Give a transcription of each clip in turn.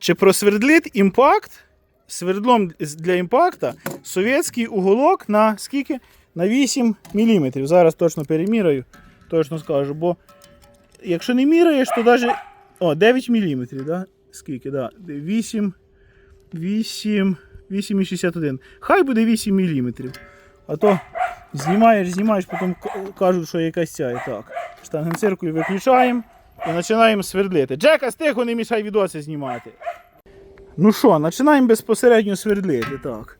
Чи просвердлить імпакт свердлом для імпакта совєтський уголок на скільки? На 8 мм. Зараз точно переміряю, точно скажу, бо якщо не міряєш, то навіть. О, 9 мм, да? Скільки, да? 8, 8, 8,61. Хай буде 8 мм. А то знімаєш, знімаєш, потім кажуть, що якась ця. І так. Штангенциркуль виключаємо і починаємо свердлити. Джека, стихо, не мішай відоси знімати. Ну що, починаємо безпосередньо свердлити. Так.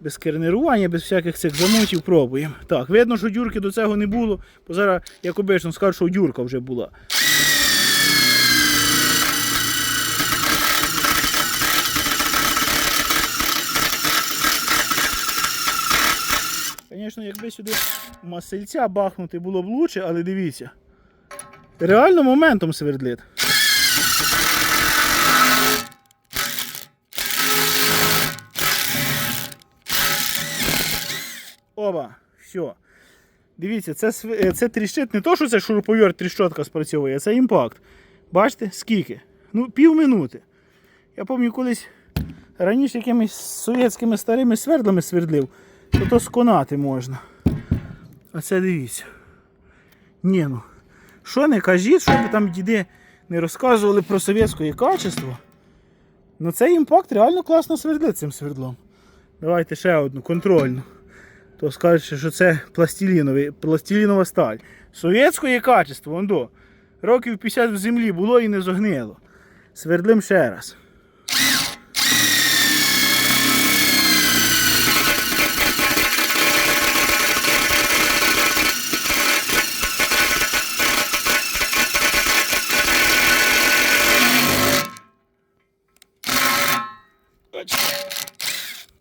Без кернирування, без всяких цих замутів пробуємо. Так, видно, що дюрки до цього не було, бо зараз, як обично, скажу, що дюрка вже була. Звісно, якби сюди масельця бахнути було б лучше, але дивіться. Реально моментом свердлит. Оба, все. Дивіться, це, е, це тріщить не то, що це шуруповерт тріщотка спрацьовує, це імпакт. Бачите, скільки? Ну, пів минути. Я пам'ятаю, колись раніше якимись совєтськими старими свердлами свердлив, то то сконати можна. А це дивіться. Ні, ну. Що не кажіть, що би там діди не розказували про совєтське качество. Ну цей імпакт реально класно свердлить цим свердлом. Давайте ще одну контрольну. То скажете, що це пластиліновий, пластилінова сталь. Совєтське качество, вон. Років 50 в землі було і не зогнило. Свердлим ще раз.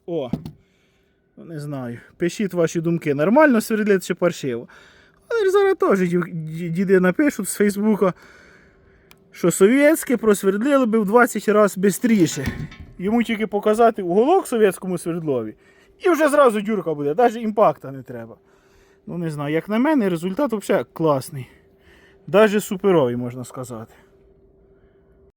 О, ну, не знаю. Пишіть ваші думки. Нормально свердлять чи паршиво. Але ж зараз теж ді- ді- діди напишуть з Фейсбука, що совєтське просвердлило би в 20 разів швидше. Йому тільки показати уголок совєтському свердлові. І вже зразу дюрка буде, навіть імпакта не треба. Ну не знаю, як на мене, результат взагалі класний. Навіть суперовий, можна сказати.